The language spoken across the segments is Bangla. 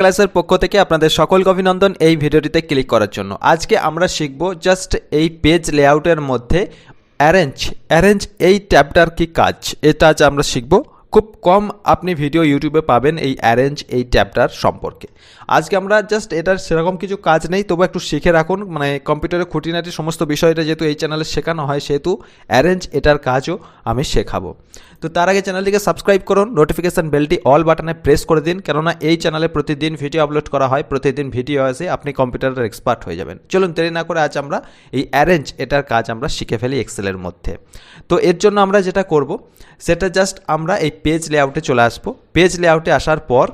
ক্লাসের পক্ষ থেকে আপনাদের সকল অভিনন্দন এই ভিডিওটিতে ক্লিক করার জন্য। আজকে আমরা শিখব জাস্ট এই পেজ লেআউটের মধ্যে অ্যারেঞ্জ অ্যারেঞ্জ এই ট্যাবটার কি কাজ? এটা আজ আমরা শিখব। খুব কম আপনি ভিডিও ইউটিউবে পাবেন এই অ্যারেঞ্জ এই ট্যাবটার সম্পর্কে। আজকে আমরা জাস্ট এটার সেরকম কিছু কাজ নেই, তবু একটু শিখে রাখুন। মানে কম্পিউটারের খুঁটিনাটি, সমস্ত বিষয়টা যেহেতু এই চ্যানেলে শেখানো হয়, সেহেতু অ্যারেঞ্জ এটার কাজও আমি শেখাবো। তো তার আগে চ্যানেলটিকে সাবস্ক্রাইব করুন নোটিফিকেশান বেলটি অল বাটনে প্রেস করে দিন, কেননা এই চ্যানেলে প্রতিদিন ভিডিও আপলোড করা হয়, প্রতিদিন ভিডিও আসে, আপনি কম্পিউটারের এক্সপার্ট হয়ে যাবেন। চলুন, দেরি না করে আজ আমরা এই অ্যারেঞ্জ এটার কাজ আমরা শিখে ফেলি এক্সেলের মধ্যে। তো এর জন্য আমরা যেটা করব, সেটা জাস্ট আমরা এই পেজ লেআউটে চলে আসব। পেজ লেআউটে আসার পর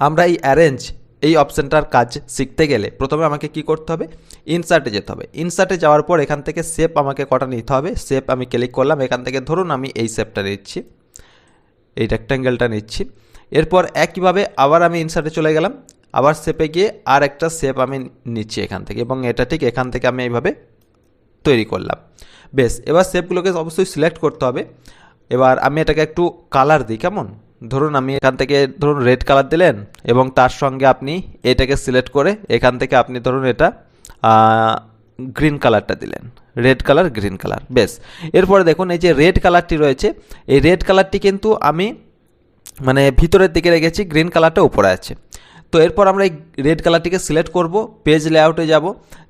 আমরা এই অ্যারেঞ্জ এই অপশানটার কাজ শিখতে গেলে প্রথমে আমাকে কি করতে হবে? ইনসার্টে যেতে হবে। ইনসার্টে যাওয়ার পর এখান থেকে শেপ আমাকে কটা নিতে হবে? শেপ আমি ক্লিক করলাম, এখান থেকে ধরুন আমি এই শেপটা নিচ্ছি। এই রেক্ট্যাঙ্গেলটা নিচ্ছি। এরপর একইভাবে আবার আমি ইনসার্টে চলে গেলাম। আবার শেপে গিয়ে আর একটা শেপ আমি নিচ্ছি এখান থেকে এবং এটা ঠিক এখান থেকে আমি এইভাবে তৈরি করলাম। বেশ, এবার শেপগুলোকে অবশ্যই সিলেক্ট করতে হবে। এবার আমি এটাকে একটু কালার দিই, কেমন? ধরুন আমি এখান থেকে ধরুন রেড কালার দিলেন এবং তার সঙ্গে আপনি এটাকে সিলেক্ট করে এখান থেকে আপনি ধরুন এটা গ্রিন কালারটা দিলেন। রেড কালার গ্রিন কালার বেশ। এরপরে দেখুন এই যে রেড কালারটি রয়েছে, এই রেড কালারটি কিন্তু আমি মানে ভিতরের দিকে রেখেছি গ্রিন কালারটা উপরে আছে। তো এরপর আমরা এই রেড কালারটিকে সিলেক্ট করব পেজ লেআউটে যাব।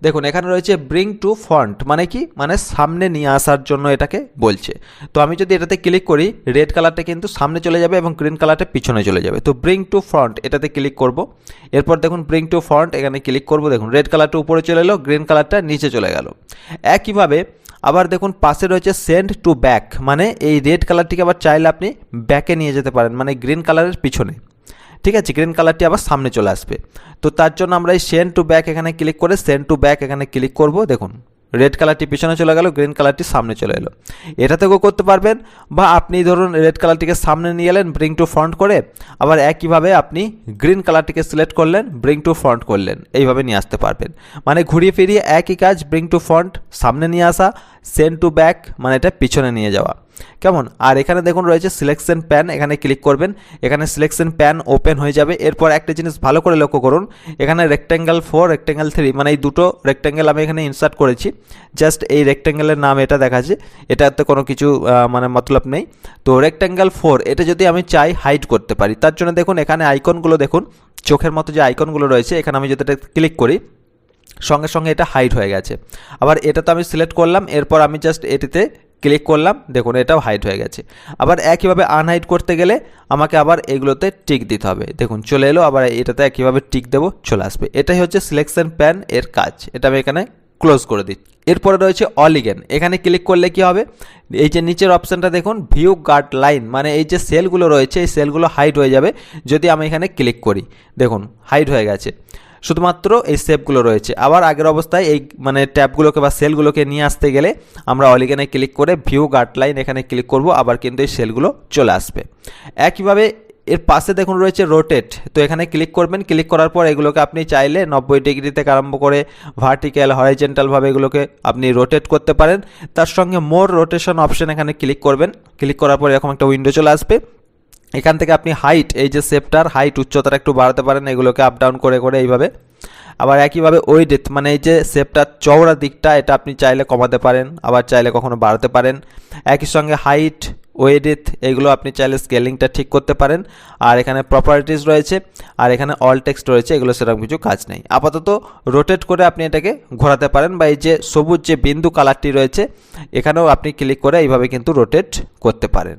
দেখুন, এখানে রয়েছে ব্রিং টু ফন্ট মানে কি? মানে সামনে নিয়ে আসার জন্য এটাকে বলছে। তো আমি যদি এটাতে ক্লিক করি রেড কালারটা কিন্তু সামনে চলে যাবে এবং গ্রিন কালারটা পিছনে চলে যাবে। তো ব্রিং টু ফ্রন্ট এটাতে ক্লিক করব। এরপর দেখুন ব্রিং টু ফ্রন্ট এখানে ক্লিক করব। দেখুন রেড কালারটা উপরে চলে এলো গ্রিন কালারটা নিচে চলে গেল। একইভাবে আবার দেখুন, পাশে রয়েছে সেন্ড টু ব্যাক মানে এই রেড কালারটিকে আবার চাইলে আপনি ব্যাকে নিয়ে যেতে পারেন মানে গ্রিন কালারের পিছনে। ঠিক আছে গ্রিন কালারটি আবার সামনে চলে আসবে। তো তার জন্য আমরা এই সেন্ড টু ব্যাক এখানে ক্লিক করে সেন্ড টু ব্যাক এখানে ক্লিক করব, দেখুন। রেড কালারটি পিছনে চলে গেল গ্রিন কালারটি সামনে চলে এলো। এটা থেকেও করতে পারবেন, বা আপনি ধরুন রেড কালারটিকে সামনে নিয়ে এলেন ব্রিং টু ফ্রন্ট করে, আবার একইভাবে আপনি গ্রিন কালারটিকে সিলেক্ট করলেন ব্রিং টু ফ্রন্ট করলেন, এইভাবে নিয়ে আসতে পারবেন। মানে ঘুরিয়ে ফিরিয়ে একই কাজ ব্রিং টু ফ্রন্ট সামনে নিয়ে আসা সেন্ড টু ব্যাক মানে এটা পিছনে নিয়ে যাওয়া। কেমন? আর এখানে দেখুন রয়েছে সিলেকশন প্যান এখানে ক্লিক করবেন। এখানে সিলেকশন প্যান ওপেন হয়ে যাবে। এরপর একটা জিনিস ভালো করে লক্ষ্য করুন। এখানে রেক্ট্যাঙ্গেল ফোর রেক্ট্যাঙ্গেল থ্রি মানে এই দুটো রেক্ট্যাঙ্গেল আমি এখানে ইনসার্ট করেছি। জাস্ট এই রেক্ট্যাঙ্গেলের নাম এটা দেখাচ্ছে। এটাতে কোনো কিছু মানে মতলব নেই। তো রেক্ট্যাঙ্গেল ফোর এটা যদি আমি চাই হাইড করতে পারি, তার জন্য দেখুন এখানে আইকনগুলো দেখুন। চোখের মতো যে আইকনগুলো রয়েছে, এখানে আমি যদি ক্লিক করি, সঙ্গে সঙ্গে এটা হাইড হয়ে গেছে। আবার এটা তো আমি সিলেক্ট করলাম। এরপর আমি জাস্ট এটিতে ক্লিক করলাম, দেখুন এটাও হাইড হয়ে গেছে। আবার একইভাবে আনহাইড করতে গেলে আমাকে আবার এগুলোতে টিক দিতে হবে। দেখুন, চলে এলো, আবার এটাতে একইভাবে টিক দেবো, চলে আসবে। এটাই হচ্ছে সিলেকশন প্যান এর কাজ। এটা আমি এখানে ক্লোজ করে দিই এরপরে রয়েছে অলিগেন এখানে ক্লিক করলে কি হবে? এই যে নিচের অপশানটা দেখুন ভিউ গার্ড লাইন মানে এই যে সেলগুলো রয়েছে, এই সেলগুলো হাইড হয়ে যাবে যদি আমি এখানে ক্লিক করি। দেখুন হাইড হয়ে গেছে। শুধুমাত্র এই সেপগুলো রয়েছে। আবার আগের অবস্থায় এই মানে ট্যাবগুলোকে বা সেলগুলোকে নিয়ে আসতে গেলে আমরা অলিগেনে ক্লিক করে ভিউ গার্ডলাইন এখানে ক্লিক করব, আবার কিন্তু এই সেলগুলো চলে আসবে। একইভাবে এর পাশে দেখুন রয়েছে রোটেট তো এখানে ক্লিক করবেন, ক্লিক করার পর এগুলোকে আপনি চাইলে নব্বই ডিগ্রি থেকে আরম্ভ করে ভার্টিক্যাল হরাইজেন্টালভাবে এগুলোকে আপনি রোটেট করতে পারেন। তার সঙ্গে মোর রোটেশন অপশন এখানে ক্লিক করবেন। ক্লিক করার পর এরকম একটা উইন্ডো চলে আসবে। এখান থেকে আপনি হাইট এই যে সেপটার হাইট উচ্চতাটা একটু বাড়াতে পারেন, এগুলোকে আপ ডাউন করে করে এইভাবে। আবার একইভাবে ওই ডেথ মানে এই যে সেপটার চওড়া দিকটা, এটা আপনি চাইলে কমাতে পারেন, আবার চাইলে কখনো বাড়াতে পারেন। একই সঙ্গে হাইট ওয়েডেথ এগুলো আপনি চাইলে স্কেলিংটা ঠিক করতে পারেন। আর এখানে প্রপার্টিস রয়েছে, আর এখানে অল টেক্সট রয়েছে, এগুলো সেরকম কিছু কাজ নেই। আপাতত রোটেট করে আপনি এটাকে ঘোরাতে পারেন, বা এই যে সবুজ যে বিন্দু কালারটি রয়েছে, এখানেও আপনি ক্লিক করে এইভাবে কিন্তু রোটেট করতে পারেন।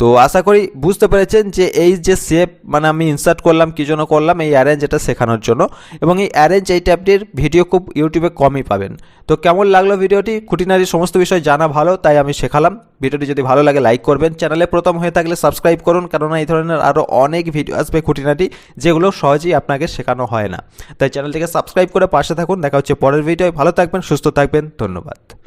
তো আশা করি বুঝতে পেরেছেন যে এই যে শেপ মানে আমি ইনসার্ট করলাম, কী জন্য করলাম? এই অ্যারেঞ্জ এটা শেখানোর জন্য। এবং এই অ্যারেঞ্জ এই ট্যাবটির ভিডিও খুব ইউটিউবে কমই পাবেন। তো কেমন লাগল ভিডিওটি খুঁটিনারি সমস্ত বিষয় জানা ভালো, তাই আমি শেখালাম। ভিডিওটি যদি ভালো লাগে লাইক করবেন। চ্যানেলে প্রথম হয়ে থাকলে সাবস্ক্রাইব করুন, কেননা এই ধরনের আরও অনেক ভিডিও আসবে খুঁটিনাটি, যেগুলো সহজেই আপনাকে শেখানো হয় না। তাই চ্যানেলটিকে সাবস্ক্রাইব করে পাশে থাকুন। দেখা হচ্ছে পরের ভিডিও ভালো থাকবেন, সুস্থ থাকবেন। ধন্যবাদ।